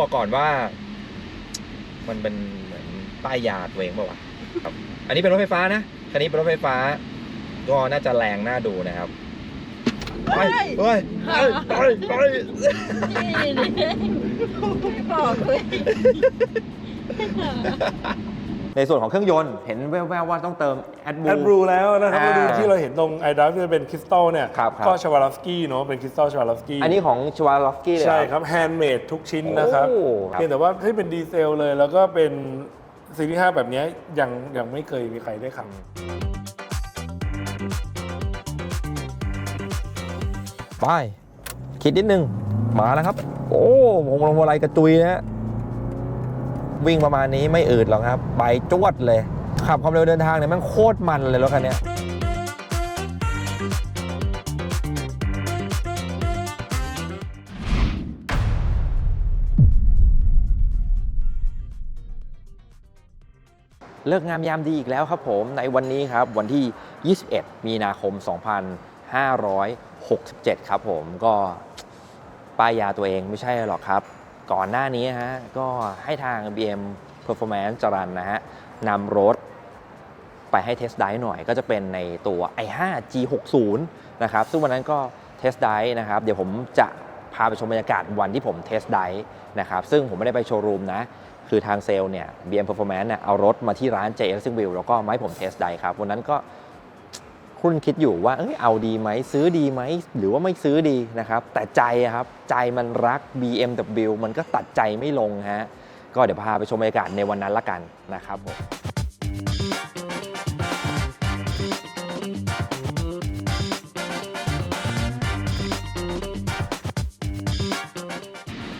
บอกก่อนว่า มันเป็นเหมือนป้ายยาตัวเองเปล่าวะครับ อันนี้เป็นรถไฟฟ้านะคันนี้เป็นรถไฟฟ้า ก็น่าจะแรงน่าดูนะครับไปไปไปไปไปไม่บอกเลย ในส่วนของเครื่องยนต์เห็นแว่วๆว่าต้องเติมแอดบู แอดบลูแล้วนะครับอ่ามาดูที่เราเห็นตรงไอดัฟที่เป็นคริสตัลเนี่ย ครับครับ ก็ชวาลอฟสกี้เนาะเป็นคริสตัลชวาลอฟสกี้อันนี้ของชวาลอฟสกี้เลยเหอใช่ครับแฮนด์เมดทุกชิ้นนะครับโอ้ครับ เพียงแต่ว่าที่เป็นดีเซลเลย แล้วก็เป็นซีรีส์5แบบเนี้ยยังยังไม่เคยมีใครได้ขับ ไป คิดนิดนึง มาแล้วครับ โอ้วงลงอะไรกระจุยนะฮะ วิ่งประมาณนี้ไม่อืดหรอกครับ ไปจวดเลย ขับความเร็วเดินทางเนี่ยมันโคตรมันเลยรถคันนี้เลิกงามยามดีอีกแล้วครับผมในวันนี้ครับวันที่ 21 มีนาคม 2567 ครับผมก็ป้ายยาตัวเองไม่ใช่หรอกครับ ก่อนหน้านี้ฮะก็ให้ทาง BM Performance จรันนะฮะนำรถไปให้เทสไดหน่อยก็จะเป็นในตัว i5 G60 นะครับ ซึ่งวันนั้นก็เทสไดนะครับ เดี๋ยวผมจะพาไปชมบรรยากาศวันที่ผมเทสไดนะครับ ซึ่งผมไม่ได้ไปโชว์รูมนะ คือทางเซลล์เนี่ย BM Performance เนี่ยเอารถมาที่ร้าน J s i n g v i l l e แล้วก็มาให้ผมเทสไดครับ วันนั้นก็ คุณคิดอยู่ว่าเอ้ยเอาดีไหมซื้อดีไหมหรือว่าไม่ซื้อดีนะครับแต่ใจครับใจมันรัก BMW มันก็ตัดใจไม่ลงฮะก็เดี๋ยวพาไปชมบรรยากาศในวันนั้นละกันนะครับผม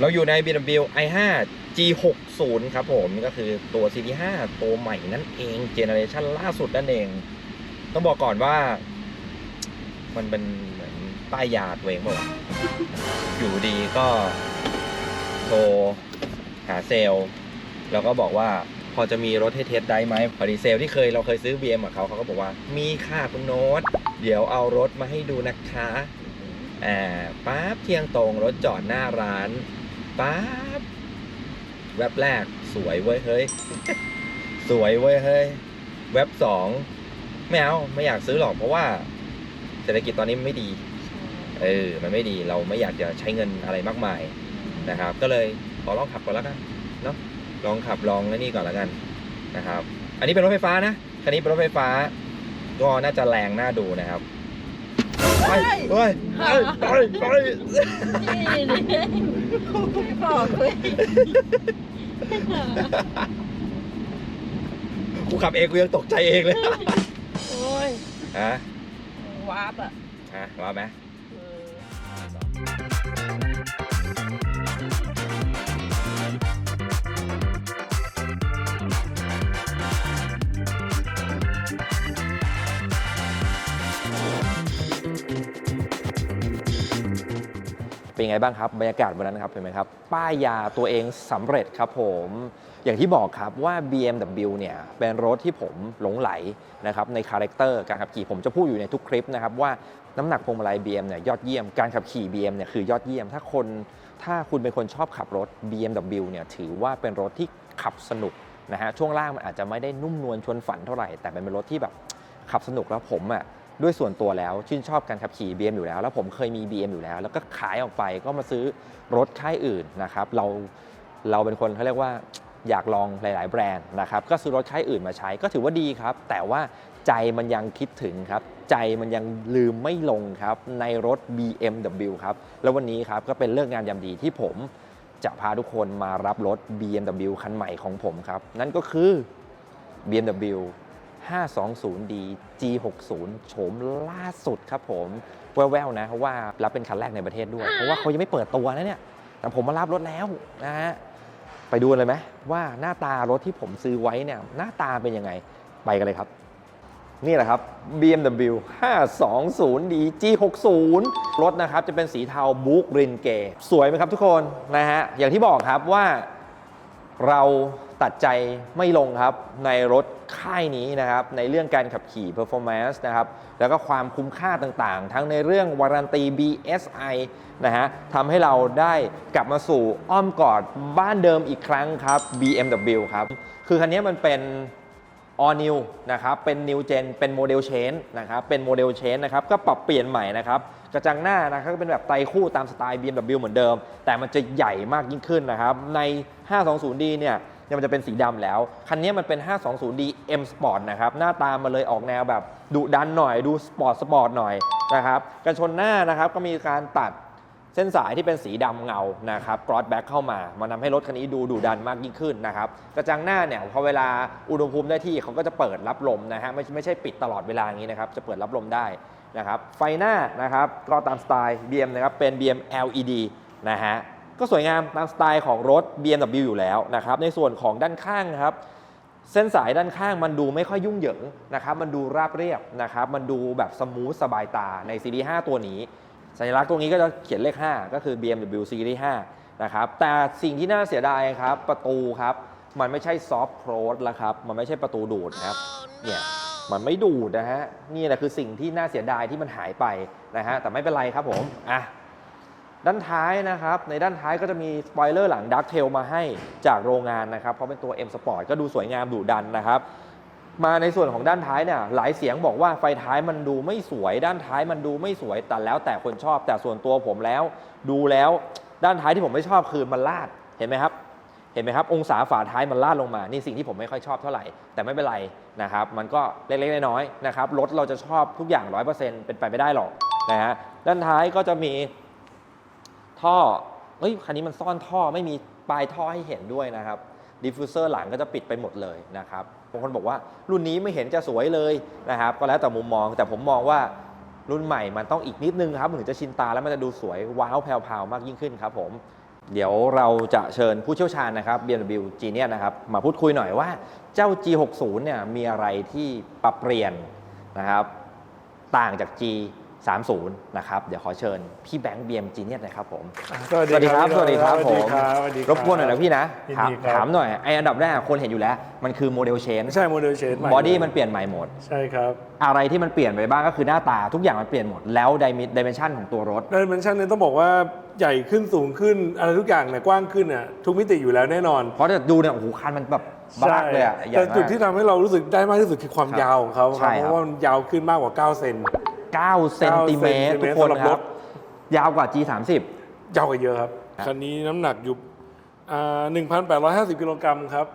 เราอยู่ใน BMW i5 G60 ครับผมนี่ก็คือตัว CD5 ตัวใหม่นั่นเองเจเนอเรชันล่าสุดนั่นเอง ต้องบอกก่อนว่า มันเป็นเหมือนป้ายยาตัวเองเปล่าวะอยู่ดีก็โทรหาเซลล์แล้วก็บอกว่าพอจะมีรถให้เทสได้ไหมพอดีเซลล์ที่เคยเราเคยซื้อ BM กับเขาเขาก็บอกว่า มีค่ะคุณโน้ต เดี๋ยวเอารถมาให้ดูนะคะอ่าปั๊บเที่ยงตรงรถจอดหน้าร้านปั๊บแว็บแรกสวยเว้ยเฮ้ย สวยเว้ยเฮ้ย แว็บสอง ไม่เอาไม่อยากซื้อหรอกเพราะว่าเศรษฐกิจตอนนี้มันไม่ดี เออ มันไม่ดีเราไม่อยากจะใช้เงินอะไรมากมายนะครับ ก็เลยขอลองขับก่อนแล้วกันเนาะลองขับลองไอ้นี่ก่อนแล้วกันนะครับ อันนี้เป็นรถไฟฟ้านะคันนี้เป็นรถไฟฟ้า ก็น่าจะแรงน่าดูนะครับไปไปไปไปไปนี่นี่ไม่บอกเลยกูขับเองกูยังตกใจเองเลยโอ้ย ฮะวาร์ปอะฮะว่าไหมเออเป็นไงบ้างครับบรรยากาศวันนั้นครับเห็นไหมครับ ป้ายยาตัวเองสำเร็จครับผม อย่างที่บอกครับว่า BMW เนี่ยเป็นรถที่ผมหลงไหลนะครับในคาแรคเตอร์การขับขี่ผมจะพูดอยู่ในทุกคลิปนะครับว่าน้ำหนักพวงมาลัย BM เนี่ยยอดเยี่ยมการขับขี่ BM เนี่ยคือยอดเยี่ยม ถ้าคนถ้าคุณเป็นคนชอบขับรถ BMW เนี่ยถือว่าเป็นรถที่ขับสนุกนะฮะช่วงล่างมันอาจจะไม่ได้นุ่มนวลชวนฝันเท่าไหร่แต่เป็นรถที่แบบขับสนุกแล้วผมอะด้วยส่วนตัวแล้วชื่นชอบการขับขี่ BM อยู่แล้ว แล้วผมเคยมี BM อยู่แล้ว แล้วก็ขายออกไปก็มาซื้อรถค่ายอื่นนะครับเราเราเป็นคนเขาเรียกว่า อยากลองหลาย ๆ แบรนด์นะครับก็ซื้อรถค่ายอื่นมาใช้ก็ถือว่าดีครับ แต่ว่าใจมันยังคิดถึงครับ ใจมันยังลืมไม่ลงครับ ในรถ BMW ครับ แล้ววันนี้ครับก็เป็นเรื่องงานยามดีที่ผมจะพาทุกคนมารับรถ BMW คันใหม่ของผมครับ นั่นก็คือ BMW 520D G60 โฉมล่าสุดครับผม แววๆนะว่ารับเป็นคันแรกในประเทศด้วย เพราะว่าเขายังไม่เปิดตัวนะเนี่ย แต่ผมมารับรถแล้วนะฮะ ไปดูเลยไหมว่าหน้าตารถที่ผมซื้อไว้เนี่ยหน้าตาเป็นยังไงไปกันเลยครับ นี่แหละครับ BMW 520D G60 รถนะครับจะเป็นสีเทาบุ๊กรินเกสวยไหมครับทุกคนนะฮะอย่างที่บอกครับว่าเรา ตัดใจไม่ลงครับในรถค่ายนี้นะครับในเรื่องการขับขี่ performance นะครับแล้วก็ความคุ้มค่าต่างๆ ทั้งในเรื่องวารันตี BSI นะฮะทำให้เราได้กลับมาสู่อ้อมกอดบ้านเดิมอีกครั้งครับ BMW ครับ คือคันนี้มันเป็น all new นะครับ เป็น new gen เป็นโมเดล change นะครับ เป็นโมเดล change นะครับ ก็ปรับเปลี่ยนใหม่นะครับ กระจังหน้านะครับก็เป็นแบบไตคู่ตามสไตล์ BMW เหมือนเดิม แต่มันจะใหญ่มากยิ่งขึ้นนะครับ ใน 520D เนี่ย เนี่ยมันจะเป็นสีดำแล้ว คันนี้มันเป็น 520D M Sport นะครับหน้าตามันเลยออกแนวแบบดุดันหน่อยดูสปอร์ตสปอร์ตหน่อยนะครับกันชนหน้านะครับก็มีการตัดเส้นสายที่เป็นสีดำเงานะครับกรอสแบ็คเข้ามามันทำให้รถคันนี้ดูดุดันมากยิ่งขึ้นนะครับกระจังหน้าเนี่ยพอเวลาอุณหภูมิได้ที่เขาก็จะเปิดรับลมนะฮะไม่ไม่ใช่ปิดตลอดเวลาอย่างนี้นะครับจะเปิดรับลมได้นะครับไฟหน้านะครับก็ตามสไตล์ BM นะครับเป็น BM LED นะฮะ ก็สวยงามตามสไตล์ของรถ BMW อยู่แล้วนะครับ ในส่วนของด้านข้างครับ เส้นสายด้านข้างมันดูไม่ค่อยยุ่งเหยิงนะครับ มันดูราบเรียบนะครับ มันดูแบบสมูทสบายตาในซีรีส์5ตัวนี้ สัญลักษณ์ตรงนี้ก็จะเขียนเลข 5 ก็คือ BMW Series 5นะครับ แต่สิ่งที่น่าเสียดายครับ ประตูครับ มันไม่ใช่ซอฟต์โคลสแล้วครับ มันไม่ใช่ประตูดูดครับ เนี่ยมันไม่ดูดนะฮะ นี่แหละคือสิ่งที่น่าเสียดายที่มันหายไปนะฮะ แต่ไม่เป็นไรครับผม อะ ด้านท้ายนะครับ ในด้านท้ายก็จะมีสปอยเลอร์หลังดักเทลมาให้จากโรงงานนะครับ เพราะเป็นตัว M Sport ก็ดูสวยงามดุดันนะครับมาในส่วนของด้านท้ายเนี่ยหลายเสียงบอกว่าไฟท้ายมันดูไม่สวย ด้านท้ายมันดูไม่สวยแต่แล้วแต่คนชอบ แต่ส่วนตัวผมแล้ว ดูแล้วด้านท้ายที่ผมไม่ชอบคือมันลาดเห็นไหมครับ เห็นไหมครับ องศาฝาท้ายมันลาดลงมา นี่สิ่งที่ผมไม่ค่อยชอบเท่าไหร่ แต่ไม่เป็นไรนะครับ มันก็เล็กๆน้อยๆนะครับรถเราจะชอบทุกอย่าง 100%เป็นไปไม่ได้หรอกนะฮะด้านท้ายก็จะมี ท่อเฮ้ยคันนี้มันซ่อนท่อไม่มีปลายท่อให้เห็นด้วยนะครับดิฟฟิวเซอร์หลังก็จะปิดไปหมดเลยนะครับบางคนบอกว่ารุ่นนี้ไม่เห็นจะสวยเลยนะครับก็แล้วแต่มุมมองแต่ผมมองว่ารุ่นใหม่มันต้องอีกนิดนึงครับถึงจะชินตาแล้วมันจะดูสวยว้าวแผ่วๆมากยิ่งขึ้นครับผม เดี๋ยวเราจะเชิญผู้เชี่ยวชาญนะครับ BMW Genius นะครับมาพูดคุยหน่อยว่าเจ้า G60 เนี่ยมีอะไรที่ปรับเปลี่ยนนะครับต่างจาก G30 นะครับ เดี๋ยวขอเชิญพี่แบงค์ BM Genius หนะครับผม สวัสดีครับ สวัสดีครับสวัสดีครับสวัสดีครบกวนหน่อยนะพี่นะ ยินถามดีครับ ถามหน่อย ไออันดับแรกคนเห็นอยู่แล้ว มันคือโมเดลเชน ไม่ใช่โมเดลเชนใหม่บอดี้มันเปลี่ยนใหม่หมด ใช่ครับอะไรที่มันเปลี่ยนไปบ้างก็คือหน้าตาทุกอย่างมันเปลี่ยนหมด แล้วดิเมนชันของตัวรถ ดิเมนชันเนี่ยต้องบอกว่าใหญ่ขึ้นสูงขึ้นอะไรทุกอย่างเนี่ยกว้างขึ้นอะทุกมิติอยู่แล้วแน่นอน เพราะจะดูเนี่ยโอ้โหคันมันแบบบลักเลยอะใหญ่แต่มาจุดกที่ทำให้เรารู้สึกได้มากที่สุดคือความครับยาวของเขาคใช่รับครับเพราะว่ามันยาวขึ้นมากกว่า 9 เซน 9เซนติเมตรเซนติเมตรทุกคนสำหรับครรับถยาวกว่า G30 ยาวกว่าเยอะครับครับคันนี้น้ำหนักอยู่อ่า1,850 กิโลกรัมครับ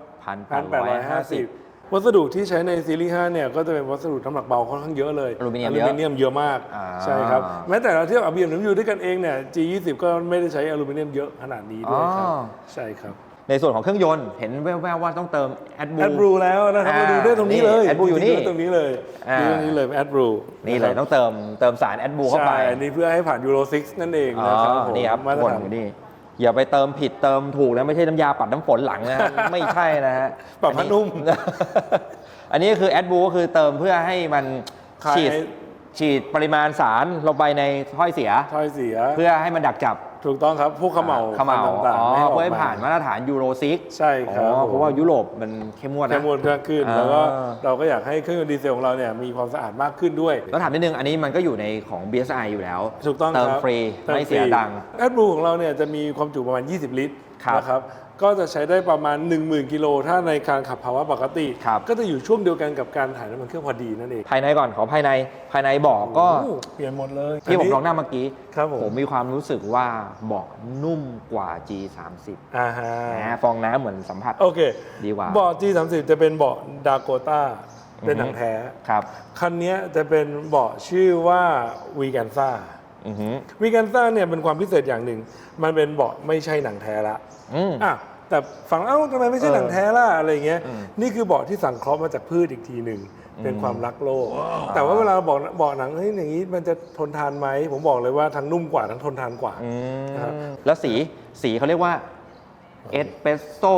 1,850 วัสดุที่ใช้ในซีรีส์5เนี่ยก็จะเป็นวัสดุน้ำหนักเบาค่อนข้างเยอะเลยอลูมิเนียมอเยลูอะมิเนียมเยอะมากอ่าใช่ครับ แม้แต่เราเทียบกับ BMW ด้วยกันเองเนี่ย G20 ก็ไม่ได้ใช้อลูมิเนียมเยอะขนาดนี้ด้วยครับอ๋อใช่ครับ ในส่วนของเครื่องยนต์เห็นแว่วๆว่าต้องเติม a d b แอดบรูแล้วนะครับอ่ามาดูได้ตรงนี้เลยนี่ Adblue อยู่นี่ดูได้ตรงนี้เลยอ่าดูตรงนี้เลยแอดบรูนี่เลยต้องเติมเติมสาร a d b เข้าไปใช่อันนี้เพื่อให้ผ่านยูโร6นั่นเองอ๋อนะครับผมนี่ครับมาตรคนฐานอยู่นี่อย่าไปเติมผิดเติมถูกนะไม่ใช่น้ำยาปัดน้ำฝนหลังนะไม่ใช่นะฮะปรับผ้านุ่ม อันนี้คือแอดบูก็คือเติมเพื่อให้มันคลายฉีดฉีดปริมาณสารลงไปในถ้อยเสียถ้อยเสีย เพื่อให้มันดักจับ ถูกต้องครับพวกเขม่าเขม่าต่างอ๋อๆไม่ให้ออกเพื่อให้มาผ่านมาตรฐานยูโรซิกใช่ครับเพราะว่ายุโรปมันเข้มงวดแค่นะมวลเครื่องขึ้น อ่า แล้วก็เราก็อยากให้เครื่องยนต์ดีเซลของเราเนี่ยมีความสะอาดมากขึ้นด้วย แล้วถามนิดนึง อันนี้มันก็อยู่ในของ BSI อยู่แล้ว ถูกต้องเติมครับฟรีติไม่เสียฟรีตังค์ แอดบลูของเราเนี่ยจะมีความจุประมาณ 20 ลิตร ครับนะครับ ก็จะใช้ได้ประมาณ 10,000 กิโล ถ้าในการขับภาวะปกติ ครับ ก็จะอยู่ช่วงเดียวกันกับการถ่ายน้ำมันเครื่องพอดีนั่นเองภายในก่อนขอภายในภายในเบอกก็โอ้โหเปลี่ยนหมดเลยที่ผมนนี้ลองนั่งเมื่อกี้ครับผมผมมีความรู้สึกว่าเบาะนุ่มกว่า G30 อ่าฮะนะฟองน้ำเหมือนสัมผัสโอเคดีกว่า เบาะ G30 จะเป็นเบาะดาโกต้าเป็นอือฮึหนังแท้ ครับ คันนี้จะเป็นเบาะชื่อว่าวีแกนซ่าอือหือ วีแกนซ่าเนี่ยเป็นความพิเศษอย่างหนึ่ง มันเป็นเบาะไม่ใช่หนังแท้ละอืมอะแต่ฝั่งเอ้าทำไมไม่ใช่เออหนังแท้ล่ะอะไรเงี้ยอืมนี่คือเบาะที่สังเคราะห์มาจากพืชอีกทีหนึ่งเป็นอืมความรักโลก แต่ว่าเวลาบอกเบาะหนังเฮ้ยอย่างนี้มันจะทนทานไหม ผมบอกเลยว่าทั้งนุ่มกว่าทั้งทนทานกว่าอืมนะครับแล้วสีสีเขาเรียกว่าเอสเปรสโซ่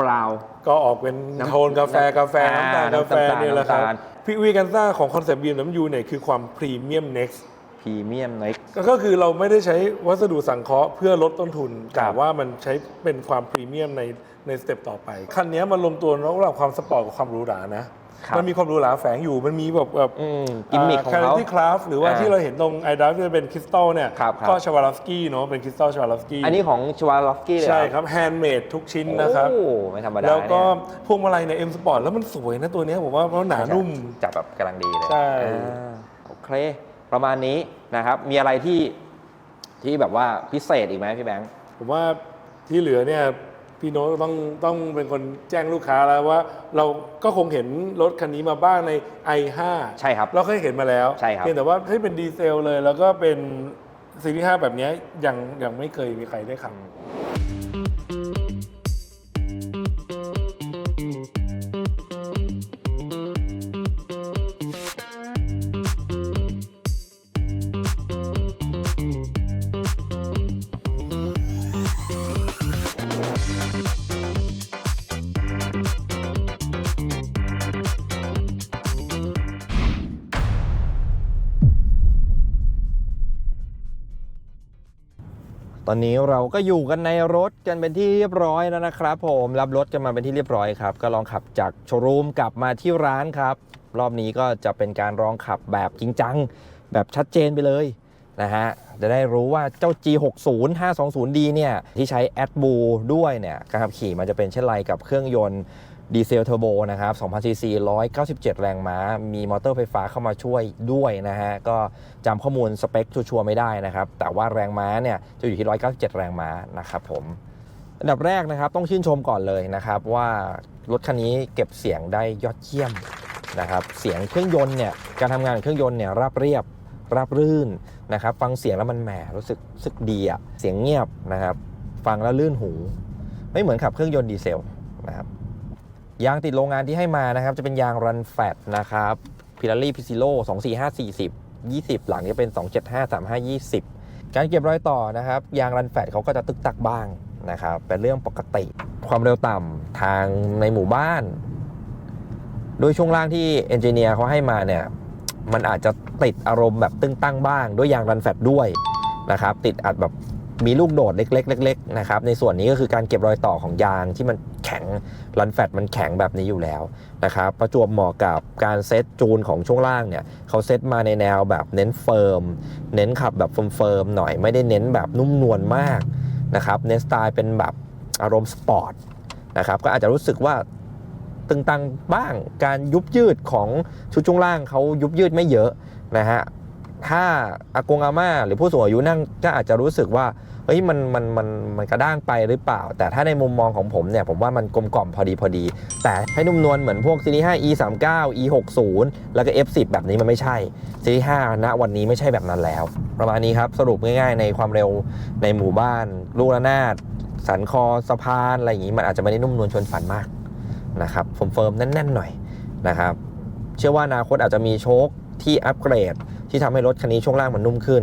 บราวก็ออกเป็นน้ำโทนกาแฟกาแฟอ่าน้ำตาลกาแฟน้ำตาลนี่แหละครับน้ำตาลพี่วีแกันซ่าของคอนเซปต์ BMW เนี่ยคือความพรีเมียมเน็กซ์ พรีเมียมในก็ก็คือเราไม่ได้ใช้วัสดุสังเคราะห์เพื่อลดต้นทุนครัแต่บว่ามันใช้เป็นความพรีเมียมในในสเต็ปต่อไป คันนี้มันลงตัวระหว่างความสปอร์ตกับความหรูหรานะครับมันมีความหรูหราแฝงอยู่มันมีแบบแบบอืมกิมมิคของเขาที่คราฟหรือว่าอ่าที่เราเห็นตรงไอดัฟที่เป็นคริสตัลเนี่ยครับครับก็ชวาลอฟสกี้เนาะเป็นคริสตัลชวาลอฟสกี้อันนี้ของชวาลอฟสกี้เลยใช่ครับแฮนด์เมดทุกชิ้นนะครับโอ้ไม่ธรรมดาแล้วก็เนี่ยพวงมาลัยในเอ็มสปอร์ตแล้วมันสวยนะตัวเนี้ยผมว่าเพราะหนานุ่มจับแบบกำลังดีเลยใช่อ่าโอเค ประมาณนี้นะครับ มีอะไรที่ที่แบบว่าพิเศษอีกไหมพี่แบงค์ผมว่าที่เหลือเนี่ยพี่โน้ตต้องต้องเป็นคนแจ้งลูกค้าแล้วว่า เราก็คงเห็นรถคันนี้มาบ้างใน i5 ใช่ครับ เราเคยเห็นมาแล้วใช่ครับเพียงแต่ว่าให้เป็นดีเซลเลย แล้วก็เป็นซีรีส์5แบบเนี้ยยังยังไม่เคยมีใครได้ขับ อนนี้เราก็อยู่กันในรถกันเป็นที่เรียบร้อยแล้วนะครับ ผมรับรถกันมาเป็นที่เรียบร้อยครับ ก็ลองขับจากโชว์รูมกลับมาที่ร้านครับ รอบนี้ก็จะเป็นการลองขับแบบจริงจัง แบบชัดเจนไปเลยนะฮะจะได้รู้ว่าเจ้า G60 520D เนี่ย ที่ใช้ a d b l u ด้วยเนี่ย การขับขี่มันจะเป็นเช่นไรกับเครื่องยนต์ ดีเซลเทอร์โบนะครับ2,000ซีซี197 แรงม้า มีมอเตอร์ไฟฟ้าเข้ามาช่วยด้วยนะฮะ ก็จำข้อมูลสเปคชัวร์ๆไม่ได้นะครับ แต่ว่าแรงม้าเนี่ยจะอยู่ที่ 197 แรงม้านะครับผม อันดับแรกนะครับต้องชื่นชมก่อนเลยนะครับว่ารถคันนี้เก็บเสียงได้ยอดเยี่ยมนะครับ เสียงเครื่องยนต์เนี่ยการทำงานของเครื่องยนต์เนี่ยราบเรียบราบรื่นนะครับ ฟังเสียงแล้วมันแหมรู้สึกรู้สึกดีอะเสียงเงียบนะครับ ฟังแล้วลื่นหู ไม่เหมือนขับเครื่องยนต์ดีเซลนะครับ ยางติดโรงงานที่ให้มานะครับ จะเป็นยางรันแฟตนะครับพิลารี่พิซิโล245 40 20 หลังจะเป็น 275 35 20 การเก็บรอยต่อนะครับ ยางรันแฟตเขาก็จะตึกตักบ้างนะครับ เป็นเรื่องปกติ ความเร็วต่ำทางในหมู่บ้าน โดยช่วงล่างที่เอนจิเนียร์เขาให้มาเนี่ยมันอาจจะติดอารมณ์แบบตึงตั้งบ้าง ด้วยยางรันแฟตด้วยนะครับ ติดอาจแบบ มีลูกโดดเล็กๆเล็กๆนะครับในส่วนนี้ก็คือการเก็บรอยต่อของยางที่มันแข็งรันแฟตมันแข็งแบบนี้อยู่แล้วนะครับประจวบเหมาะกับการเซตจูนของช่วงล่างเนี่ยเขาเซตมาในแนวแบบเน้นเฟิร์มเน้นขับแบบเฟิร์มๆหน่อยไม่ได้เน้นแบบนุ่มนวลมากนะครับเน้นสไตล์เป็นแบบอารมณ์สปอร์ตนะครับก็อาจจะรู้สึกว่าตึงตังบ้างการยุบยืดของชุดช่วงล่างเขายุบยืดไม่เยอะนะฮะถ้าอากงอาม่าหรือผู้สูงอายุนั่งก็อาจจะรู้สึกว่า เฮ้ยมันมันมันมันกระด้างไปหรือเปล่า แต่ถ้าในมุมมองของผมเนี่ยผมว่ามันกลมกล่อมพอดีพอดี แต่ให้นุ่มนวลเหมือนพวกซีรีส์5 E 3 9 E 6 0แล้วก็ F 10แบบนี้มันไม่ใช่ซีรีส์5ณวันนี้ไม่ใช่แบบนั้นแล้ว ประมาณนี้ครับสรุปง่าย ๆ ในความเร็วในหมู่บ้าน ลูกระนาดสันคอสะพานอะไรอย่างนี้มันอาจจะไม่ได้นุ่มนวลชวนฝันมากนะครับเฟิร์มๆแน่นๆหน่อยนะครับเชื่อว่าอนาคตอาจจะมีโชคที่อัปเกรดที่ทำให้รถคันนี้ช่วงล่างมันนุ่มขึ้น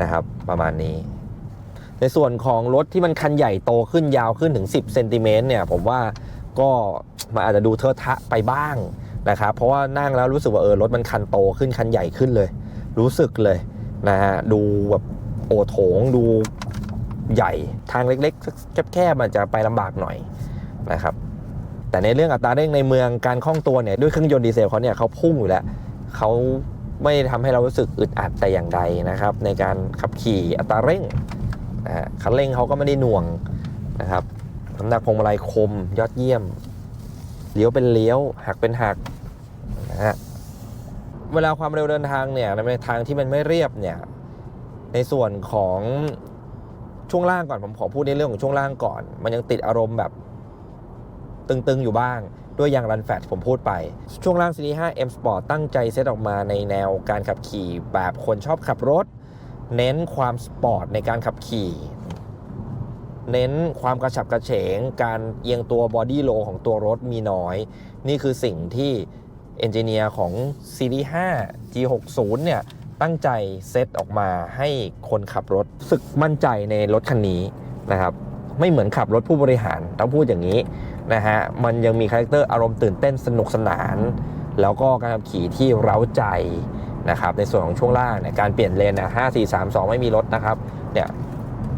นะครับ ประมาณนี้ ในส่วนของรถที่มันคันใหญ่โตขึ้นยาวขึ้นถึง 10เซนติเมตรเนี่ยผมว่าก็มันอาจจะดูเทอะทะไปบ้างนะครับเพราะว่านั่งแล้วรู้สึกว่าเออรถมันคันโตขึ้นคันใหญ่ขึ้นเลย รู้สึกเลยนะฮะดูแบบโอโถงดูใหญ่ทางเล็กๆแคบๆมันจะไปลำบากหน่อยนะครับแต่ในเรื่องอัตราเร่งในเมืองการคล่องตัวเนี่ยด้วยเครื่องยนต์ดีเซลเขาเนี่ยเขาพุ่งอยู่แล้วเขาไม่ได้ทำให้เรารู้สึกอึดอัดแต่อย่างใดนะครับในการขับขี่อัตราเร่ง นะฮะคันเร่งเขาก็ไม่ได้หน่วงนะครับน้ำหนักพวงมาลัยคมยอดเยี่ยม เลี้ยวเป็นเลี้ยว หักเป็นหักนะฮะเวลาความเร็วเดินทางเนี่ยในทางที่มันไม่เรียบเนี่ยในส่วนของช่วงล่างก่อนผมขอพูดในเรื่องของช่วงล่างก่อน มันยังติดอารมณ์แบบตึงๆอยู่บ้าง ด้วยยางรันแฟตผมพูดไป ช่วงล่างซีรีส์ 5M Sport ตั้งใจเซตออกมาในแนวการขับขี่แบบคนชอบขับรถ เน้นความสปอร์ตในการขับขี่ เน้นความกระฉับกระเฉง การเอียงตัวบอดี้โลของตัวรถมีน้อย นี่คือสิ่งที่เอนจิเนียร์ของซีรีส์5 G60 เนี่ย ตั้งใจเซตออกมาให้คนขับรถสึกมั่นใจในรถคันนี้นะครับ ไม่เหมือนขับรถผู้บริหารต้องพูดอย่างนี้นะฮะ มันยังมีคาแรคเตอร์อารมณ์ตื่นเต้นสนุกสนาน แล้วก็การขับขี่ที่เร้าใจ นะครับในส่วนของช่วงล่างเนี่ยการเปลี่ยนเลนนะห้าสี่สามสองไม่มีรถนะครับเนี่ย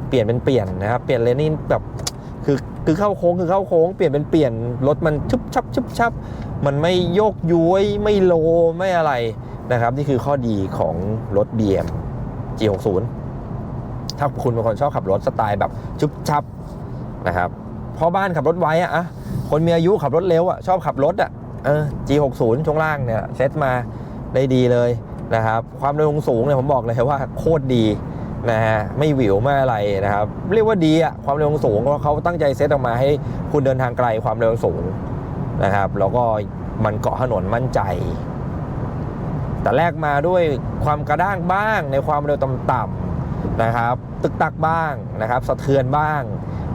เปลี่ยนเป็นเปลี่ยนนะครับเปลี่ยนเลนนี่แบบคือคือเข้าโค้งคือเข้าโค้งเปลี่ยนเป็นเปลี่ยนรถมันชุบชับชุบชับมันไม่โยกย้วยไม่โลไม่อะไรนะครับ นี่คือข้อดีของรถ BM G60 ถ้าคุณเป็นคนชอบขับรถสไตล์แบบชุบชับนะครับพ่อบ้านขับรถไว้อะอะคนมีอายุขับรถเร็วอะชอบขับรถอะเออ G60 ช่วงล่างเนี่ยเซตมาได้ดีเลย นะครับ ความเร็วสูงเนี่ยผมบอกเลยว่าโคตรดีนะฮะไม่หวิวไม่อะไรนะครับ เรียกว่าดีอะความเร็วสูงเพราะเขาตั้งใจเซตออกมาให้คุณเดินทางไกลความเร็วสูงนะครับแล้วก็มันเกาะถนนมั่นใจ แต่แรกมาด้วยความกระด้างบ้างในความเร็วต่ำๆนะครับ ตึกตักบ้างนะครับ สะเทือนบ้าง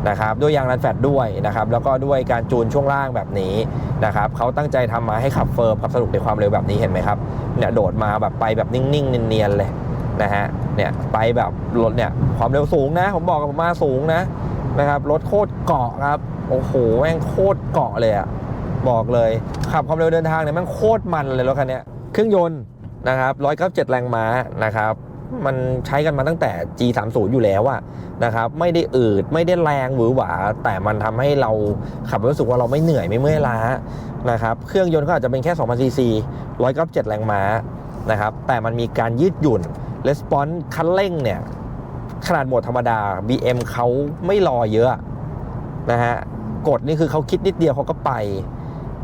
นะครับด้วยยางรันแฟตด้วยนะครับแล้วก็ด้วยการจูนช่วงล่างแบบนี้นะครับเขาตั้งใจทำมาให้ขับเฟิร์มขับสนุกในความเร็วแบบนี้เห็นไหมครับเนี่ยโดดมาแบบไปแบบนิ่งๆเนียนๆเลยนะฮะเนี่ยไปแบบรถเนี่ยความเร็วสูงนะ ผมบอกกับผมมาสูงนะนะครับรถโคตรเกาะครับโอ้โหแม่งโคตรเกาะเลยอะบอกเลยขับความเร็วเดินทางเนี่ยแมันโคตรมันเลยรถคันนี้เครื่องยนต์นะครับ197แรงม้านะครับ มันใช้กันมาตั้งแต่ G30 อยู่แล้วอะนะครับ ไม่ได้อืดไม่ได้แรงหวือหวา แต่มันทำให้เราขับรู้สึกว่าเราไม่เหนื่อยไม่เมื่อยล้านะครับ เครื่องยนต์ก็อาจจะเป็นแค่2,000ซีซี197 แรงม้านะครับ แต่มันมีการยืดหยุ่นレスปอนส์คันเร่งเนี่ย ขนาดโหมดธรรมดา BM เขาไม่รอเยอะนะฮะกดนี่คือเขาคิดนิดเดียวเขาก็ไป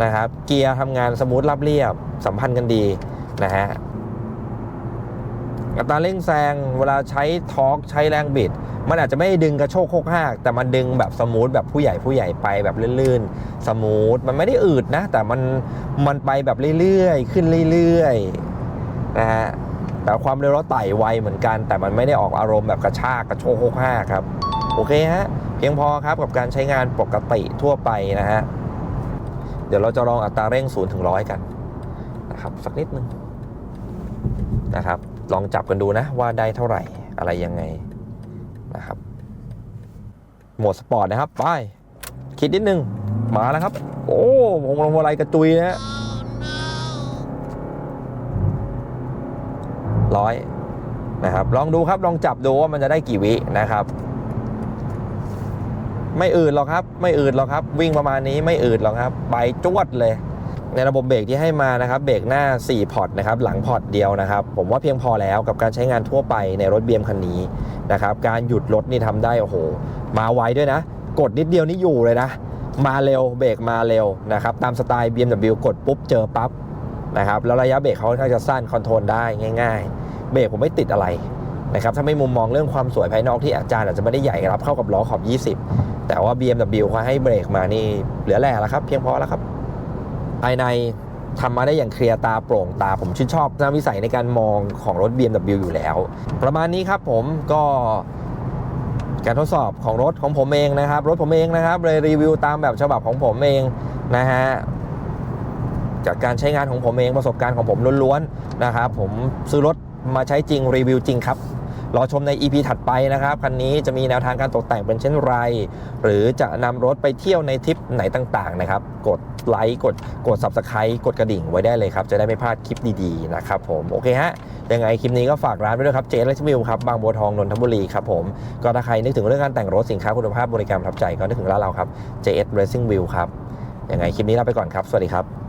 นะครับ เกียร์ทำงานสมูทราบเรียบสัมพันธ์กันดีนะฮะ อัตราเร่งแซงเวลาใช้ทอร์กใช้แรงบิด มันอาจจะไม่ดึงกระโชกโคกหักแต่มันดึงแบบสมูทแบบผู้ใหญ่ผู้ใหญ่ไปแบบลื่นๆ สมูทมันไม่ได้อืดนะ แต่มันมันไปแบบเรื่อยๆ ขึ้นเรื่อยๆนะฮะแต่ความเร็วรถไต่ไวเหมือนกัน แต่มันไม่ได้ออกอารมณ์แบบกระชากกระโชกโคกหักครับโอเคฮะเพียงพอครับกับการใช้งานปกติทั่วไปนะฮะเดี๋ยวเราจะลองอัตราเร่ง0ถึง100 กันนะครับสักนิดนึงนะครับ ลองจับกันดูนะว่าได้เท่าไหร่อะไรยังไงนะครับโหมดสปอร์ตนะครับไปคิดนิดนึงมาแล้วครับ โอ้ผมลงอะไรกระจุยนะฮะร้อยนะครับ ลองดูครับลองจับดูว่ามันจะได้กี่วินะครับ ไม่อืดหรอกครับ ไม่อืดหรอกครับ วิ่งประมาณนี้ไม่อืดหรอกครับ ไปจวดเลย ในระบบเบรกที่ให้มานะครับเบรกหน้า 4 พอร์ตนะครับหลังพอร์ตเดียวนะครับ ผมว่าเพียงพอแล้วกับการใช้งานทั่วไปในรถเบียมคันนี้นะครับการหยุดรถนี่ทำได้โอ้โห มาไวด้วยนะ กดนิดเดียวนี่อยู่เลยนะ มาเร็วเบรกมาเร็วนะครับตามสไตล์ BMW กดปุ๊บเจอปั๊บนะครับแล้วระยะเบรกเขาค่อนข้างจะสั้นคอนโทรลได้ง่ายๆ เบรกผมไม่ติดอะไรนะครับถ้าไม่มุมมองเรื่องความสวยภายนอกที่อาจารย์อาจจะไม่ได้ใหญ่รับเข้ากับล้อขอบ 20 แต่ว่า BMW เขาให้เบรกมานี่เหลือแหล่แล้วครับเพียงพอแล้วครับ ภายในทำมาได้อย่างเคลียร์ตาโปร่งตาผมชื่นชอบนาวิสัยในการมองของรถ BMW อยู่แล้ว ประมาณนี้ครับผมก็การทดสอบของรถของผมเองนะครับ รถผมเองนะครับเลยรีวิวตามแบบฉบับของผมเองนะฮะจากการใช้งานของผมเองประสบการณ์ของผมล้วนๆนะครับ ผมซื้อรถมาใช้จริงรีวิวจริงครับ รอชมใน EP ถัดไปนะครับ คันนี้จะมีแนวทางการตกแต่งเป็นเช่นไร หรือจะนำรถไปเที่ยวในทริปไหนต่างๆนะครับ กดไลค์กดกด Subscribe กดกระดิ่งไว้ได้เลยครับ จะได้ไม่พลาดคลิปดีๆนะครับผม โอเคฮะ ยังไงคลิปนี้ก็ฝากร้านไว้ด้วยครับเจเลสมิลครับ บางบัวทองนนทบุรีครับผม ก็ถ้าใครนึกถึงเรื่องการแต่งรถสินค้าคุณภาพบริการประทับใจก็นึกถึงร้านเราครับ JS Racing Wheel ครับยังไงคลิปนี้ลาไปก่อนครับสวัสดีครับ